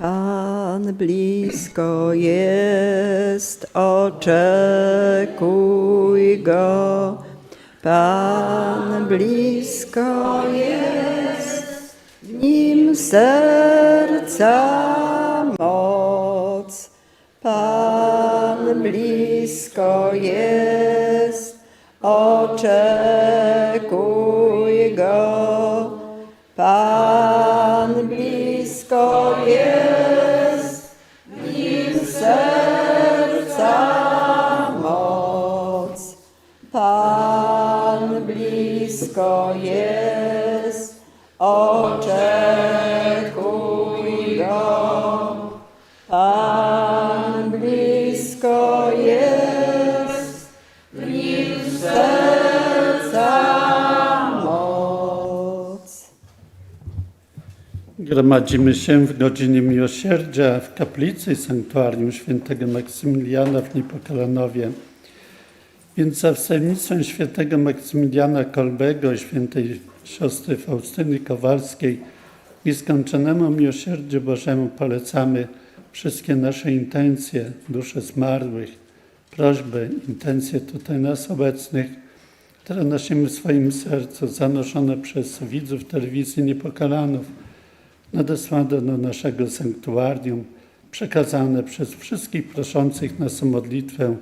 Pan blisko jest, oczekuj go. Pan blisko jest, w nim serca moc. Pan blisko jest, oczekuj blisko jest, oczekuj go. Pan blisko jest, w nim serca moc. Gromadzimy się w godzinie miłosierdzia w kaplicy Sanktuarium Świętego Maksymiliana w Niepokalanowie. Więc za wstępnictwem świętego Maksymiliana Kolbego i świętej siostry Faustyny Kowalskiej i skończonemu miłosierdziu Bożemu polecamy wszystkie nasze intencje, dusze zmarłych, prośby, intencje tutaj nas obecnych, które nosimy w swoim sercu, zanoszone przez widzów telewizji Niepokalanów, nadesłane do naszego sanktuarium, przekazane przez wszystkich proszących nas o modlitwę,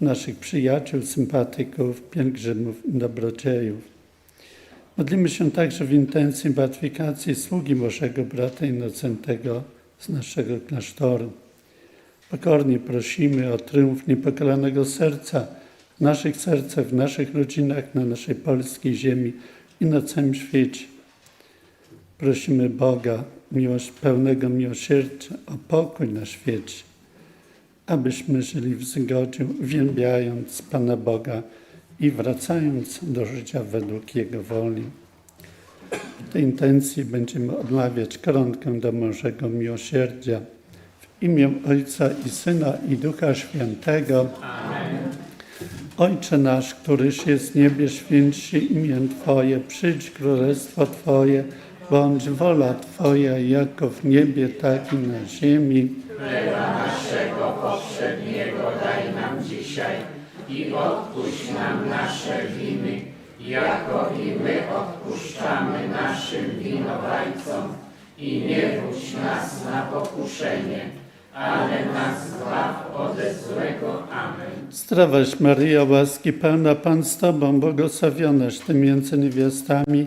naszych przyjaciół, sympatyków, pielgrzymów i dobrodziejów. Modlimy się także w intencji beatyfikacji sługi Bożego brata Innocentego z naszego klasztoru. Pokornie prosimy o triumf niepokalanego serca w naszych sercach, w naszych rodzinach, na naszej polskiej ziemi i na całym świecie. Prosimy Boga miłość, pełnego miłosierdzia o pokój na świecie, abyśmy żyli w zgodzie, uwielbiając Pana Boga i wracając do życia według Jego woli. W tej intencji będziemy odmawiać koronkę do Bożego Miłosierdzia. W imię Ojca i Syna i Ducha Świętego. Ojcze nasz, któryś jest w niebie, święć się imię Twoje, przyjdź królestwo Twoje, bądź wola Twoja, jako w niebie, tak i na ziemi. naszego poprzedniego daj nam dzisiaj i odpuść nam nasze winy, jako i my odpuszczamy naszym winowajcom. I nie wódź nas na pokuszenie, ale nas zbaw ode złego. Amen. Zdrowaś Maryjo, łaski pełna Pan z Tobą, błogosławionaś Ty między niewiastami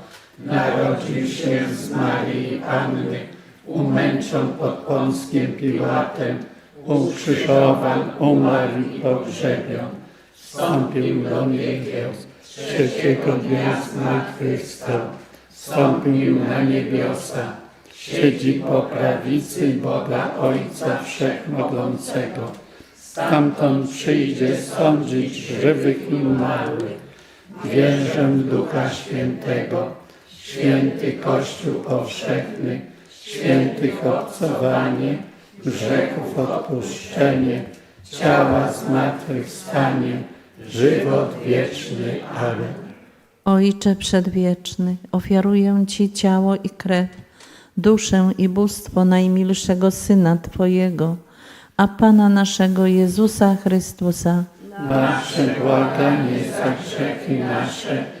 narodził się z Maryi Panny, umęczon pod Pąskiem Piłatem, ukrzyżowan, umarł i pogrzebion, wstąpił do niebios, trzeciego dnia zmartwychwstał, wstąpił na niebiosa, siedzi po prawicy Boga Ojca Wszechmogącego. Stamtąd przyjdzie sądzić żywych i umarłych. Wierzę w Ducha Świętego, święty Kościół powszechny, świętych obcowanie, grzechów odpuszczenie, ciała zmartwychwstanie, żywot wieczny. Amen. Ojcze Przedwieczny, ofiaruję Ci ciało i krew, duszę i bóstwo najmilszego Syna Twojego, a Pana naszego Jezusa Chrystusa, nasze błaganie za grzechy nasze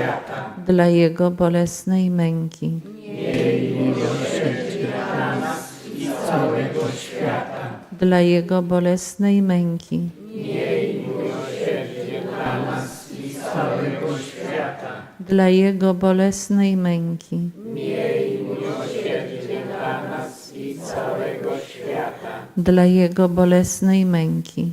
świata. dla Jego bolesnej męki, Miej dla nas dla Jego bolesnej męki, dla Jego bolesnej męki, dla Jego bolesnej męki,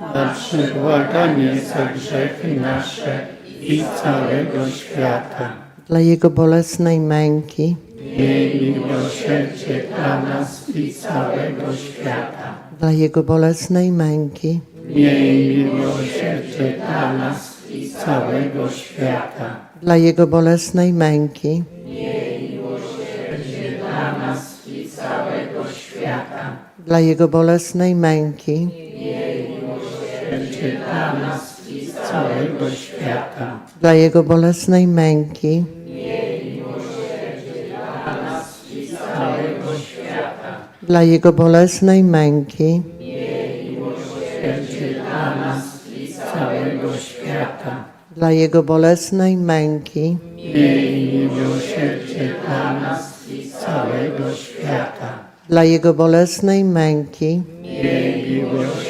Na przebłaganie za grzechy nasze i całego świata. dla Jego bolesnej męki, Miej miłosierdzie dla nas i całego świata. dla Jego bolesnej męki, Miej miłosierdzie dla nas i całego świata. dla Jego bolesnej męki, dla Jego bolesnej męki, Dla nas i całego świata. dla Jego bolesnej męki, dla Jego bolesnej męki, Całego świata. dla Jego bolesnej męki, Miej miłosierdzie dla nas i całego świata. dla Jego bolesnej męki, Miej miłosierdzie dla nas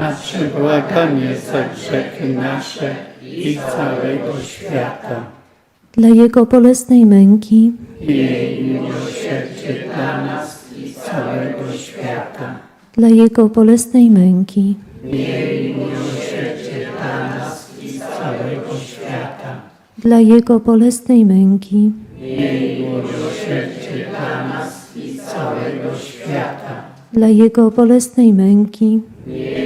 Na przebłaganie za grzechy nasze i całego świata. dla Jego bolesnej męki, Miej miłosierdzie dla nas i całego świata. dla Jego bolesnej męki, Miej miłosierdzie dla nas i całego świata. dla Jego bolesnej męki, Miej miłosierdzie dla nas i całego świata. dla Jego bolesnej męki, Miej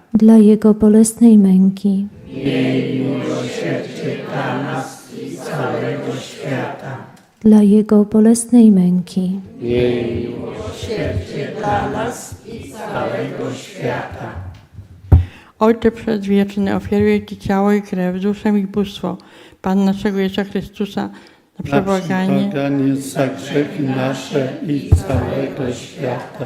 Dla Jego bolesnej męki, Miej miłosierdzie dla nas i całego świata. dla Jego bolesnej męki, Miej miłosierdzie dla nas i całego świata. Ojcze Przedwieczny, ofiaruję Ci ciało i krew, duszę i bóstwo Pan naszego Jezusa Chrystusa na przebłaganie za grzechy nasze i całego świata.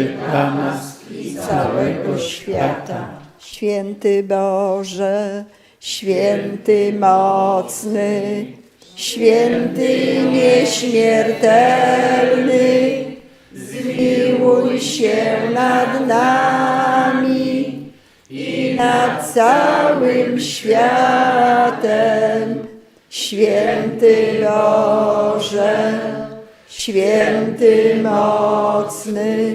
dla nas i całego świata. Święty Boże, święty mocny, święty nieśmiertelny, zmiłuj się nad nami i nad całym światem. Święty Boże, święty mocny,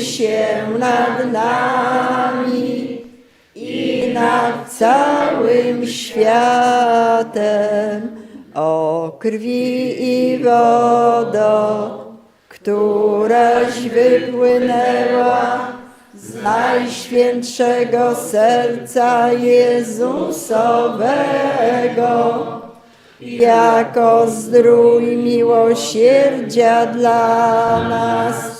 się nad nami i nad całym światem. O krwi i wodo, któraś wypłynęła z najświętszego serca Jezusowego, jako zdrój miłosierdzia dla nas,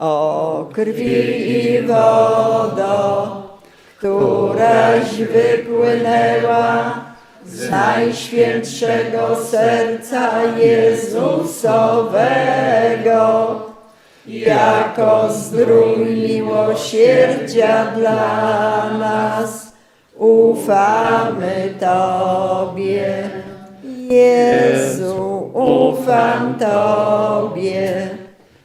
O krwi i wodo, któraś wypłynęła z najświętszego serca Jezusowego, jako zdrój miłosierdzia dla nas, ufamy Tobie. Jezu, ufam Tobie.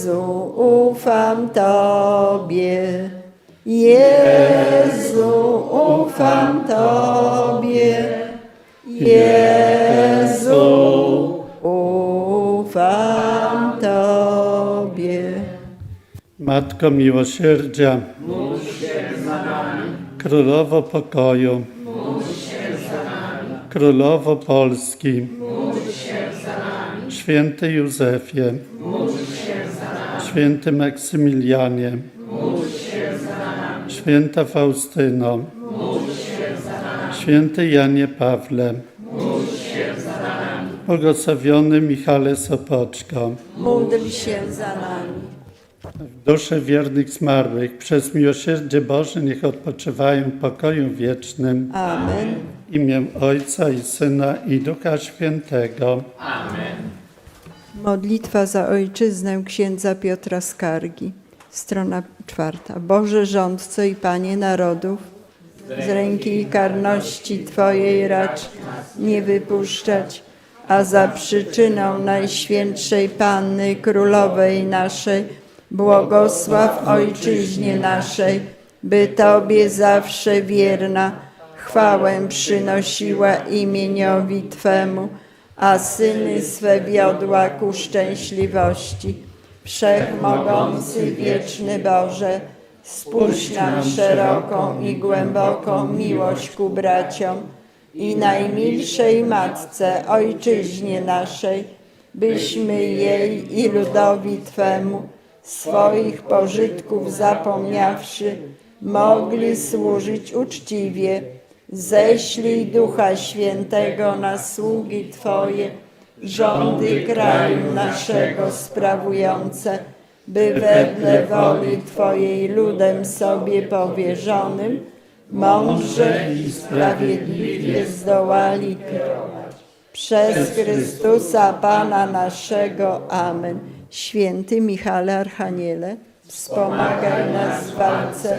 Jezu, ufam Tobie. Jezu, ufam Tobie. Jezu, ufam Tobie. Matko miłosierdzia, Królowo pokoju, Królowo Polski, Święty Józefie, Święty Maksymilianie, Święta Faustyno, Święty Janie Pawle, błogosławiony Michale Sopoczko, Módl się za nami. w dusze wiernych zmarłych, przez miłosierdzie Boże niech odpoczywają w pokoju wiecznym. Amen. W imię Ojca i Syna i Ducha Świętego. Modlitwa za ojczyznę księdza Piotra Skargi. Strona czwarta. Boże rządco i Panie narodów, z ręki karności Twojej racz nie wypuszczać, a za przyczyną Najświętszej Panny Królowej naszej, błogosław ojczyźnie naszej, by Tobie zawsze wierna, chwałę przynosiła imieniowi Twemu, a syny swe wiodła ku szczęśliwości. Wszechmogący, wieczny Boże, nam szeroką i głęboką miłość ku braciom i najmilszej Matce, Ojczyźnie naszej, byśmy jej i ludowi Twemu swoich pożytków zapomniawszy, mogli służyć uczciwie. Ześlij Ducha Świętego na sługi Twoje, rządy kraju naszego sprawujące, by wedle woli Twojej ludem sobie powierzonym, mądrze i sprawiedliwie zdołali kierować. Przez Chrystusa Pana naszego. Amen. Święty Michale Archaniele, wspomagaj nas w walce,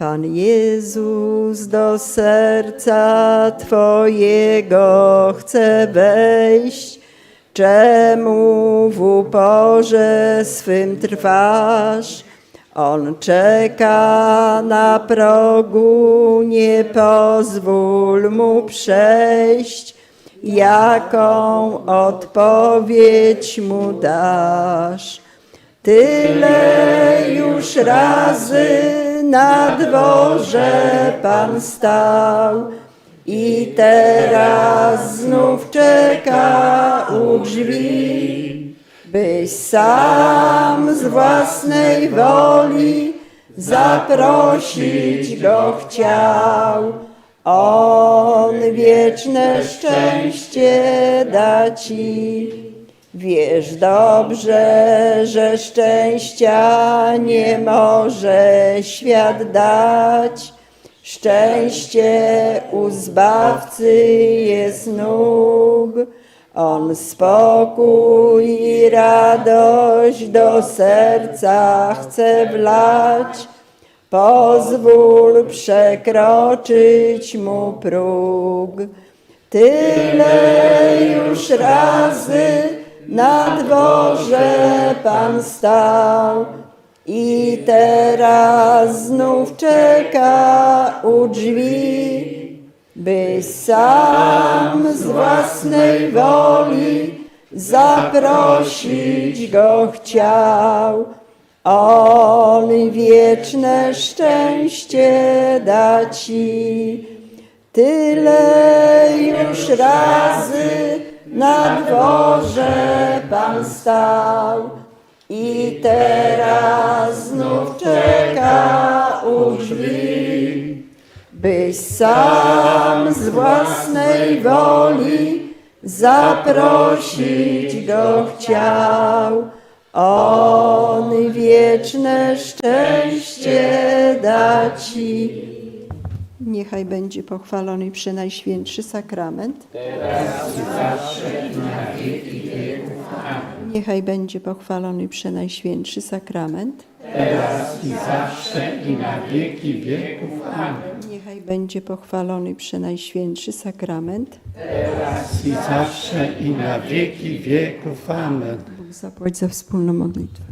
Pan Jezus do serca Twojego chce wejść, czemu w uporze swym trwasz? On czeka na progu, nie pozwól mu przejść. Jaką odpowiedź mu dasz? Tyle już razy na dworze Pan stał i teraz znów czeka u drzwi, byś sam z własnej woli zaprosić go chciał. On wieczne szczęście da ci. Wiesz dobrze, że szczęścia nie może świat dać. Szczęście u Zbawcy jest nóg. On spokój i radość do serca chce wlać. Pozwól przekroczyć mu próg. Tyle już razy na dworze Pan stał i teraz znów czeka u drzwi, by sam z własnej woli zaprosić go chciał. On wieczne szczęście da ci. Tyle już razy na dworze Pan stał i teraz znów czeka u drzwi, byś sam z własnej woli zaprosić go chciał. On wieczne szczęście da ci. Niechaj będzie pochwalony Przenajświętszy Sakrament. Niechaj będzie pochwalony Przenajświętszy Sakrament. teraz i zawsze i na wieki wieków. Amen. Niechaj będzie pochwalony Przenajświętszy Sakrament. Teraz i zawsze i na wieki wieków. Amen. Bóg zapłać za wspólną modlitwę.